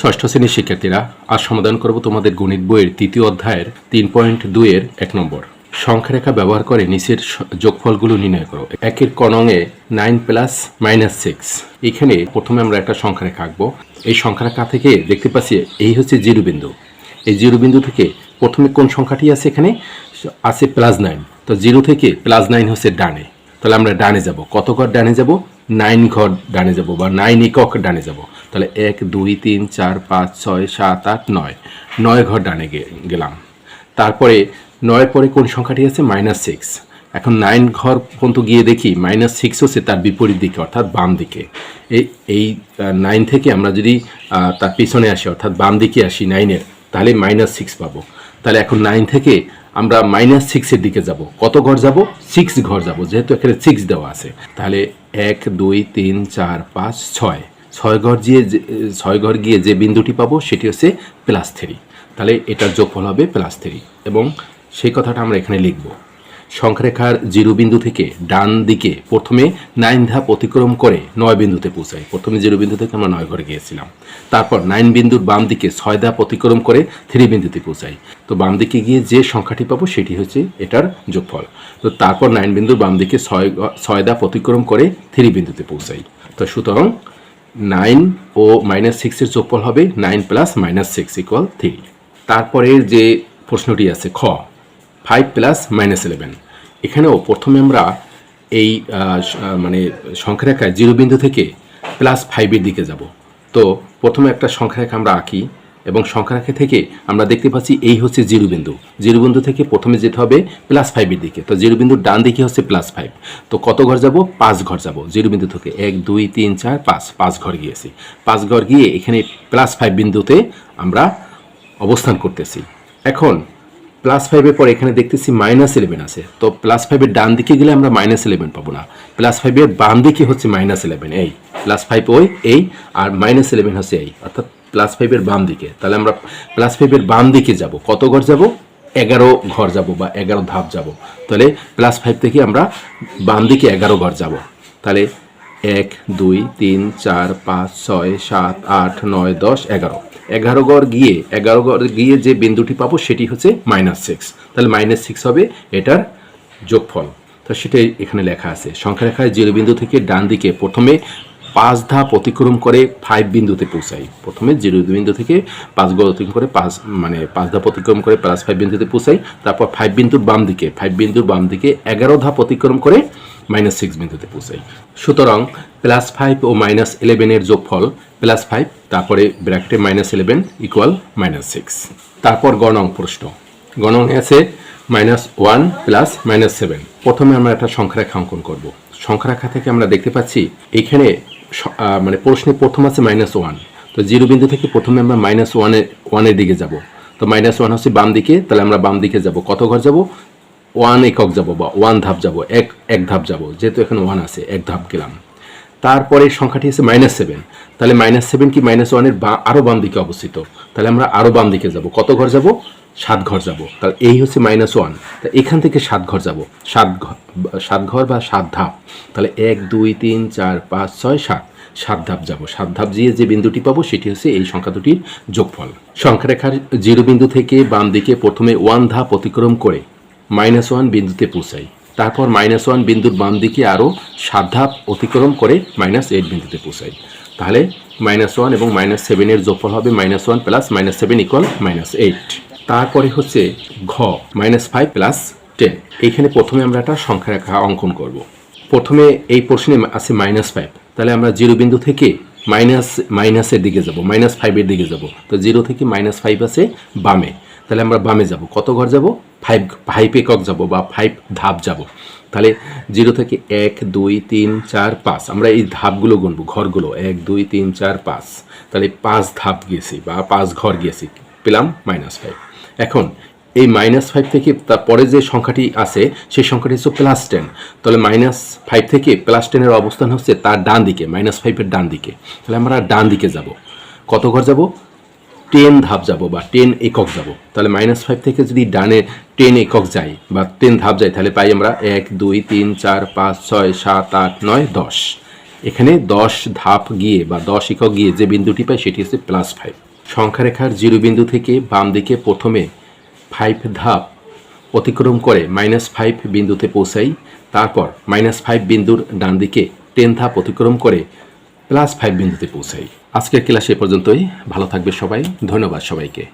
ষষ্ঠ শ্রেণির শিক্ষার্থীরা, আজ সমাধান করব তোমাদের গণিত বইয়ের তৃতীয় অধ্যায়ের তিন পয়েন্ট দুইয়ের এক নম্বর। সংখ্যারেখা ব্যবহার করে নিচের যোগফলগুলো নির্ণয় করো। একের কনঙে নাইন প্লাস মাইনাস সিক্স। এখানে প্রথমে আমরা একটা সংখ্যারেখা আঁকবো। এই সংখ্যারেখা থেকে দেখতে পাচ্ছি এই হচ্ছে জিরো বিন্দু এই জিরো বিন্দু থেকে প্রথমে কোন সংখ্যাটি আছে এখানে? আছে প্লাস নাইন। তো জিরো থেকে প্লাস নাইন হচ্ছে ডানে। তাহলে আমরা ডানে যাব। কত ঘর ডানে যাব? নাইন ঘর ডানে যাব বা নাইন একক ডানে যাব। তাহলে এক, দুই, তিন, চার, পাঁচ, ছয়, সাত, আট, নয়। নয় ঘর ডানে গেলাম। তারপরে নয়ের পরে কোন সংখ্যাটি আছে? Minus six. এখন নাইন ঘর পর্যন্ত গিয়ে দেখি, মাইনাস সিক্স হচ্ছে তার বিপরীত দিকে, অর্থাৎ বাম দিকে। এই এই নাইন থেকে আমরা যদি তার পিছনে আসি, অর্থাৎ বাম দিকে আসি নাইনের, তাহলে মাইনাস সিক্স পাবো। তাহলে এখন নাইন থেকে আমরা মাইনাস সিক্সের দিকে যাব। কত ঘর যাব? সিক্স ঘর যাব, যেহেতু এখানে সিক্স দেওয়া আছে। তাহলে এক, দুই, তিন, চার, পাঁচ, ছয়। ছয় ঘর গিয়ে ছয় ঘর গিয়ে যে বিন্দুটি পাবো, সেটি হচ্ছে প্লাস থ্রি তাহলে এটার যোগফল হবে প্লাস থ্রি এবং সেই কথাটা আমরা এখানে লিখব। সংখ্যারেখার জিরো বিন্দু থেকে ডান দিকে প্রথমে নাইন ধাপ অতিক্রম করে নয় বিন্দুতে পৌঁছাই প্রথমে জিরো বিন্দু থেকে আমরা নয় ঘরে গিয়েছিলাম। তারপর নাইন বিন্দুর বাম দিকে ছয় ধাপ অতিক্রম করে থ্রি বিন্দুতে পৌঁছাই তো বাম দিকে গিয়ে যে সংখ্যাটি পাবো, সেটি হচ্ছে এটার যোগফল। তো তারপর নাইন বিন্দুর বাম দিকে ছয় ছয় ধাপ অতিক্রম করে থ্রি বিন্দুতে পৌঁছাই তো সুতরাং নাইন ও মাইনাস সিক্সের যোগফল হবে nine plus minus six equal three তারপরের যে প্রশ্নটি আছে, খ ফাইভ প্লাস মাইনাস ইলেভেন এখানেও প্রথমে আমরা এই মানে সংখ্যারেখায় জিরো বিন্দু থেকে প্লাস ফাইভের দিকে যাব। তো প্রথমে একটা সংখ্যারেখা আমরা আঁকি। এবং সংখ্যারেখা থেকে আমরা দেখতে পাচ্ছি এই হচ্ছে জিরো বিন্দু জিরো বিন্দু থেকে প্রথমে যেতে হবে প্লাস ফাইভের দিকে। তো জিরো বিন্দুর ডান দিকে হচ্ছে প্লাস ফাইভ তো কত ঘর যাব? পাঁচ ঘর যাব জিরো বিন্দু থেকে। এক, দুই, তিন, চার, পাঁচ। পাঁচ ঘর গিয়েছি। পাঁচ ঘর গিয়ে এখানে প্লাস ফাইভ বিন্দুতে আমরা অবস্থান করতেছি। এখন প্লাস ফাইভের পর এখানে দেখতেছি মাইনাস ইলেভেন আছে। তো প্লাস ফাইভের ডান দিকে গেলে আমরা মাইনাস ইলেভেন পাবো না। প্লাস ফাইভের বাম দিকে হচ্ছে মাইনাস ইলেভেন এই। প্লাস ফাইভ ওই, এই, আর মাইনাস ইলেভেন হচ্ছে এই। অর্থাৎ প্লাস ফাইভের বাম দিকে। তাহলে আমরা প্লাস ফাইভের বাম দিকে যাব। কত ঘর যাব? এগারো ঘর যাব বা এগারো ধাপ যাব। তাহলে প্লাস ফাইভ থেকে আমরা বাম দিকে এগারো ঘর যাব। তাহলে এক, দুই, তিন, চার, পাঁচ, ছয়, সাত, আট, নয়, দশ, এগারো। এগারো ঘর গিয়ে, এগারো গড় গিয়ে যে বিন্দুটি পাবো সেটি হচ্ছে মাইনাস সিক্স তাহলে মাইনাস সিক্স হবে এটার যোগফল। তো সেটাই এখানে লেখা আছে। সংখ্যা রেখায় জিরো বিন্দু থেকে ডান দিকে প্রথমে পাঁচ ধাপ অতিক্রম করে ফাইভ বিন্দুতে পৌঁছাই। প্রথমে জিরো বিন্দু থেকে পাঁচ গড় অতিক্রম করে পাঁচ মানে পাঁচ ধাপ অতিক্রম করে প্লাস ফাইভ বিন্দুতে পৌঁছাই। তারপর ফাইভ বিন্দুর বাম দিকে ফাইভ বিন্দুর বাম দিকে এগারো ধাপ অতিক্রম করে মাইনাস সিক্স বিন্দুতে পৌঁছাই। সুতরাং প্লাস ফাইভ ও মাইনাস ইলেভেনের যোগফল প্লাস ফাইভ তারপরে ব্র্যাকেটে minus eleven equal minus six তারপর গণং প্রশ্ন। গণং আছে minus one plus minus seven প্রথমে আমরা একটা সংখ্যারেখা অঙ্কন করব। সংখ্যারেখা থেকে আমরা দেখতে পাচ্ছি এখানে মানে প্রশ্নে প্রথম আছে মাইনাস ওয়ান তো জিরো বিন্দু থেকে প্রথমে আমরা মাইনাস ওয়ানে ওয়ানের দিকে যাব। তো মাইনাস ওয়ান হচ্ছে বাম দিকে, তাহলে আমরা বাম দিকে যাব। কত ঘর যাব? ওয়ান একক যাব বা ওয়ান ধাপ যাব, এক এক ধাপ যাব। যেহেতু এখানে ওয়ান আছে, এক ধাপ গেলাম। তারপরে সংখ্যাটি হচ্ছে মাইনাস সেভেন তাহলে মাইনাস সেভেন কি মাইনাস ওয়ানের বা আরও বাম দিকে অবস্থিত? তাহলে আমরা আরও বাম দিকে যাব। কত ঘর যাব? সাত ঘর যাব। তাহলে এই হচ্ছে মাইনাস ওয়ান তা এখান থেকে সাত ঘর যাব। সাত ঘর সাত ঘর বা সাত ধাপ। তাহলে এক, দুই, তিন, চার, পাঁচ, ছয়, সাত। সাত ধাপ যাব। সাত ধাপ দিয়ে যে বিন্দুটি পাবো সেটি হচ্ছে এই সংখ্যা দুটির যোগফল। সংখ্যারেখার জিরো বিন্দু থেকে বাম দিকে প্রথমে ওয়ান ধাপ অতিক্রম করে মাইনাস ওয়ান বিন্দুতে পৌঁছাই। তারপর মাইনাস ওয়ান বিন্দুর বাম দিকে আরও সাত ধাপ অতিক্রম করে মাইনাস এইট বিন্দুতে পৌঁছাই। তাহলে মাইনাস ওয়ান এবং মাইনাস সেভেনের যোগফল হবে minus one plus minus seven equal minus eight তারপরে হচ্ছে ঘ মাইনাস ফাইভ প্লাস টেন এইখানে প্রথমে আমরা একটা সংখ্যা রেখা অঙ্কন করব। প্রথমে এই প্রশ্নে আছে মাইনাস ফাইভ তাহলে আমরা জিরো বিন্দু থেকে মাইনাস মাইনাসের দিকে যাব মাইনাস ফাইভের দিকে যাব। তো জিরো থেকে মাইনাস ফাইভ আছে বামে। তাহলে আমরা বামে যাব। কত ঘর যাব? ফাইভ ফাইভ একক যাব বা ফাইভ ধাপ যাব। তাহলে জিরো থেকে এক, দুই, তিন, চার, পাঁচ। আমরা এই ধাপগুলো গুনবো, ঘরগুলো। এক, দুই, তিন, চার, পাঁচ। তাহলে পাঁচ ধাপ গিয়েছি বা পাঁচ ঘর গিয়েছি। পেলাম মাইনাস ফাইভ এখন, এই মাইনাস ফাইভ থেকে তারপরে যে সংখ্যাটি আছে, সেই সংখ্যাটি হচ্ছে প্লাস টেন তাহলে মাইনাস ফাইভ থেকে প্লাস টেনের অবস্থান হচ্ছে তার ডান দিকে মাইনাস ফাইভের ডান দিকে। তাহলে আমরা ডান দিকে যাব। কত ঘর যাব? টেন ধাপ যাব বা টেন একক যাব। তাহলে মাইনাস ফাইভ থেকে যদি ডানে টেন একক যাই বা টেন ধাপ যাই তাহলে পাই আমরা এক, দুই, তিন, চার, পাঁচ, ছয়, সাত, আট, নয়, দশ। এখানে দশ ধাপ গিয়ে বা দশ একক গিয়ে যে বিন্দুটি পাই, সেটি হচ্ছে প্লাস ফাইভ সংখ্যারেখার জিরো বিন্দু থেকে বাম দিকে প্রথমে ফাইভ ধাপ অতিক্রম করে মাইনাস ফাইভ বিন্দুতে পৌঁছাই, তারপর মাইনাস ফাইভ বিন্দুর ডান দিকে টেন ধাপ অতিক্রম করে প্লাস ফাইভ বিন্দুতে পৌঁছাই। আজকের ক্লাস এ পর্যন্তই। ভালো থাকবে সবাই। ধন্যবাদ সবাইকে।